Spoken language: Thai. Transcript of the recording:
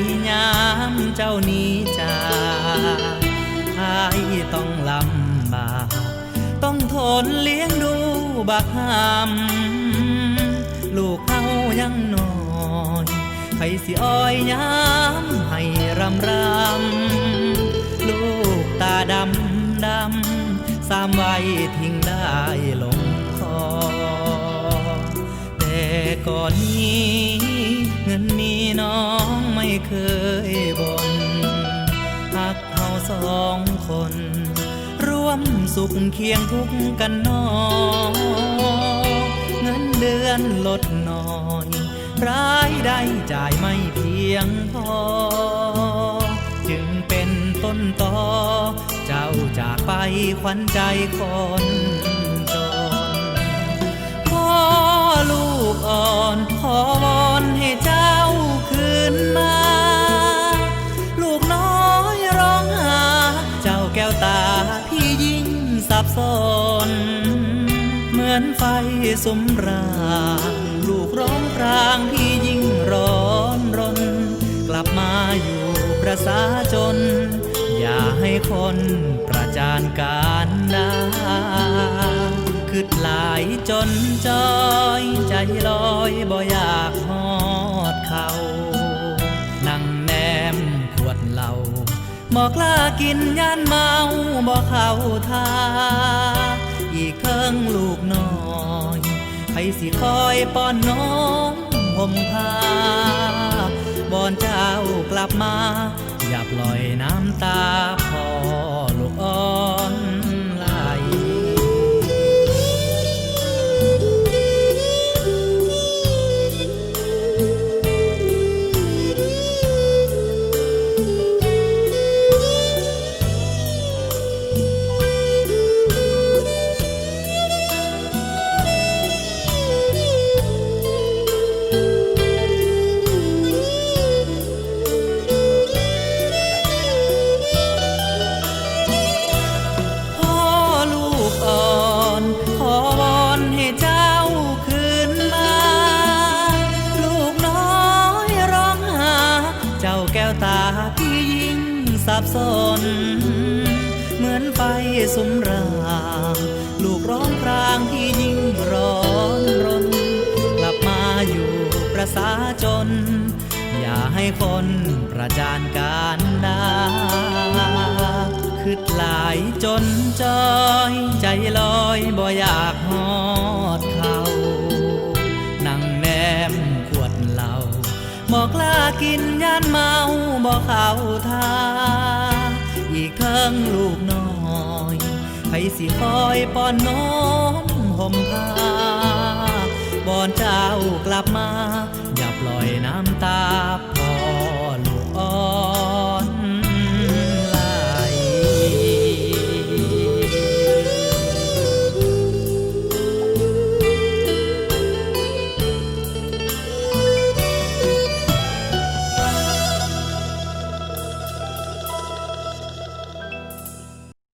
ยใจยามเจ้านี้จากอายต้องลำบากต้องทนเลี้ยงดูบักหำลูกเขายังน้อยใครสิอ้อยย้ำให้รำรำลูกตาดำดำสามไว้ทิ้งได้ลงคอแต่ก่อนนี้เงินนี้ เคยบ่นหากเขาสองคน ร่วมสุขเคียงทุกกันนอเงินเดือนลดน้อย รายได้จ่ายไม่เพียงพอ จึงเป็นต้นตอ เจ้าจากไปขวัญใจคน มือนไฟสมรางลูกร้องพรางพี่ยิ่งร้อนรน กลับมาอยู่ประสาจน อย่าให้คนประจานการดาคืดหลายจนจอยใจลอยบ่อยากหอดเขานั่งแนมขวดเหล้าบอกกล้ากินย่านเมาบอกเข้าท่าอีกเครื่องลูกน้อย ใครสิคอยป้อนน้องห่มผ้าบอนเจ้ากลับมา อย่าปล่อยน้ำตาพอลูกอ่อน สับสน เหมือนไฟสุมรางลูกร้องพรางพี่ยิ่งร้อนรน กลับมาอยู่ประสาจน อย่าให้คนประจานการดาคืดหลายจนจอย ใจลอยบ่อยากหอดเบอกกล้ากินย่านเมาบอกเข้าท่าอีกทั้งลูกน้อยใครสิคอยป้อนน้องห่มผ้าบอนเจ้ากลับมา อย่าปล่อยน้ำ